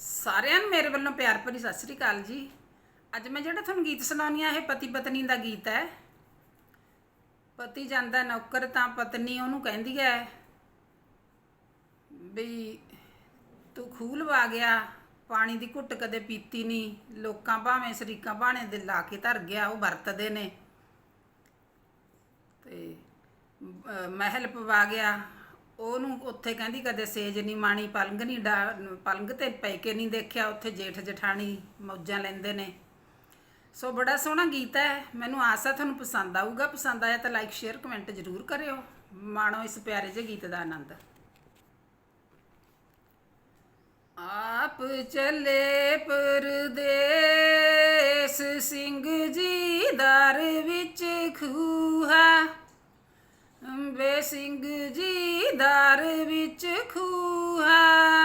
ਸਾਰਿਆਂ ਨੂੰ ਮੇਰੇ ਵੱਲੋਂ ਪਿਆਰ ਭਰੀ ਸਤਿ ਸ੍ਰੀ ਅਕਾਲ ਜੀ। ਅੱਜ ਮੈਂ ਜਿਹੜਾ ਤੁਹਾਨੂੰ ਗੀਤ ਸੁਣਾਉਣੀ ਆ, ਇਹ ਪਤੀ ਪਤਨੀ ਦਾ ਗੀਤ ਹੈ। ਪਤੀ ਜਾਂਦਾ ਨੌਕਰ ਤਾਂ ਪਤਨੀ ਉਹਨੂੰ ਕਹਿੰਦੀ ਹੈ ਵੀ ਤੂੰ ਖੂਲ ਵਾ ਗਿਆ, ਪਾਣੀ ਦੀ ਘੁੱਟ ਕਦੇ ਪੀਤੀ ਨਹੀਂ ਲੋਕਾਂ ਭਾਵੇਂ ਸ਼ਰੀਕਾਂ ਭਾਣੇ ਦੇ ਲਾ ਕੇ ਧਰ ਗਿਆ, ਉਹ ਵਰਤਦੇ ਨੇ। ਤੇ ਮਹਿਲ ਪਵਾ ਗਿਆ ਉਹਨੂੰ ਉੱਥੇ ਕਹਿੰਦੀ ਕਦੇ ਸੇਜ ਨਹੀਂ ਮਾਣੀ ਪਲੰਗ ਨਹੀਂ ਡਾ ਪਲੰਗ ਤੇ ਪੈ ਕੇ ਨਹੀਂ ਦੇਖਿਆ, ਉੱਥੇ ਜੇਠ ਜਠਾਣੀ ਮੌਜਾਂ ਲੈਂਦੇ ਨੇ। ਸੋ ਬੜਾ ਸੋਹਣਾ ਗੀਤ ਹੈ, ਮੈਨੂੰ ਆਸ ਹੈ ਤੁਹਾਨੂੰ ਪਸੰਦ ਆਊਗਾ, ਪਸੰਦ ਆਇਆ ਤਾਂ ਲਾਈਕ ਸ਼ੇਅਰ ਕਮੈਂਟ ਜ਼ਰੂਰ ਕਰਿਓ। ਮਾਣੋ ਇਸ ਪਿਆਰੇ ਜਿਹੇ ਗੀਤ ਦਾ ਆਨੰਦ। ਆਪ ਚੱਲੇ ਪਰਦੇਸ ਬੇ ਸਿੰਘ ਜੀ ਦਰ ਵਿੱਚ ਖੂਹਾ।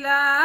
ਲਾਵੇ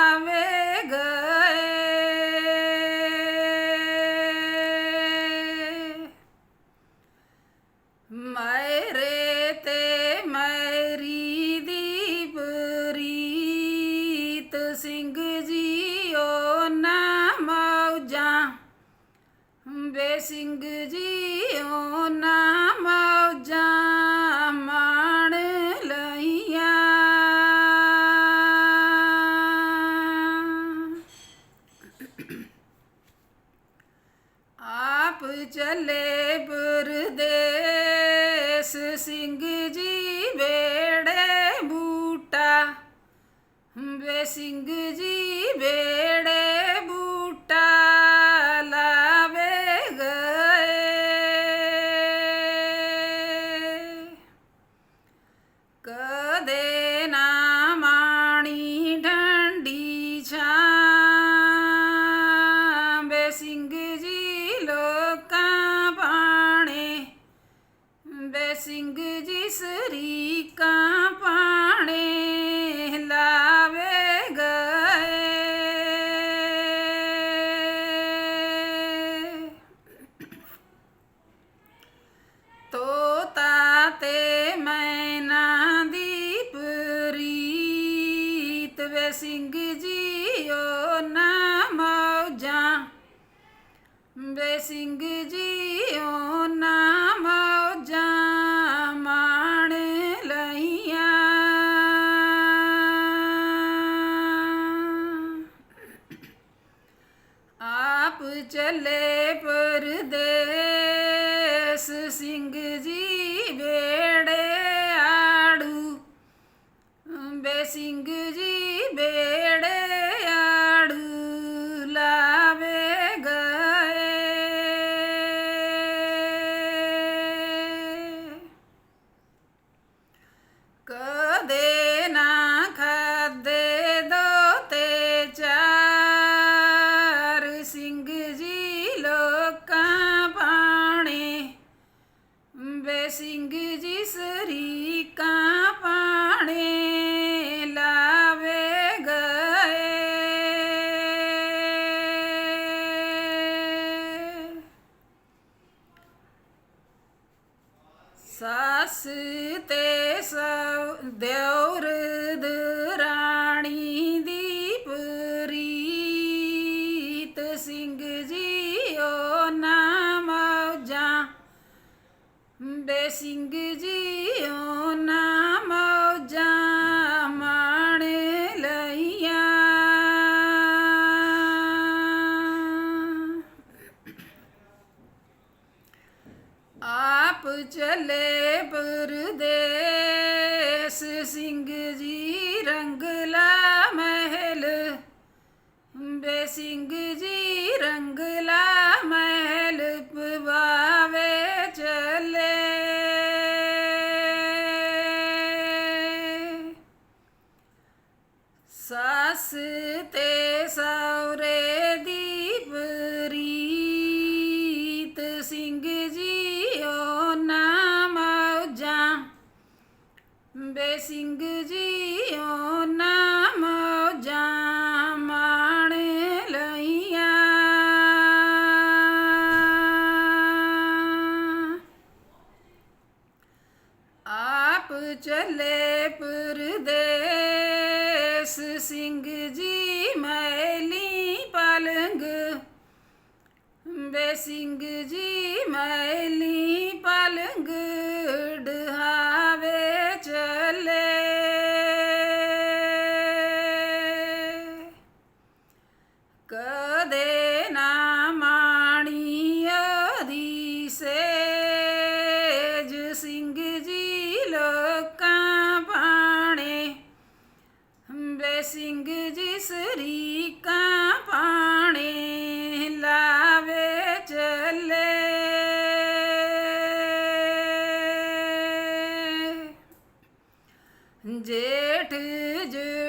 ਚਲੇ ਪਰਦੇਸ ਸਿੰਘ ਜੀ ਵੇੜੇ ਬੂਟਾ। ਵੇ ਸਿੰਘ ਜੀ ਵੇੜੇ ਸਿੰਘ ਜੀ ਨਾ ਮੌਜਾਂ ਵੇ ਸਿੰਘ ਜੀ, ਓ ਨਾ ਮੌਜਾਂ ਮਾਣ ਲਈਆਂ। ਆਪ ਚਲੇ ਪਰਦੇਸ, ਸਿੰਘ ਜੀ ਵੇੜੇ ਆੜੂ। ਬੇ ਸਿੰਘ ਸੱਸ ਤੇ ਸੌ ਦਿਉਰ ਦਰਾਣੀ ਦੀ ਪ੍ਰੀਤ ਸਿੰਘ ਜੀ ਓ ਨਾ ਮੌਜਾਂ ਬੇ ਸਿੰਘ ਜੀ ਚੱਲੇ ਪਰਦੇਸ ਸਿੰਘ ਜੀ ਰੰਗਲਾ ਮਹਿਲ। ਬੇ ਸਿੰਘ ਜੀ ਰੰਗਲਾ ਮਹਿਲ, ਪਵਾਵੇ ਚਲੇ। ਸੱਸ ਤੇ ਸਹੁਰੇ ਬੇ ਸਿੰਘ ਜੀ ਓ ਨਾਮ ਜਾਂ ਮਾਣ ਲਈਆਂ। ਆਪ ਚੱਲੇ ਪਰਦੇਸ ਸਿੰਘ ਜੀ ਮੈਲੀ ਪਲੰਗ। ਬੇ ਸਿੰਘ ਜੀ ਮੈਲੀ ਪਲੰਗ। ਜੀ ਸਰੀਕਾਂ ਪਾਣੇ ਲਾਵੇ ਚੱਲੇ। ਜੇਠ ਜਠਾਣੀ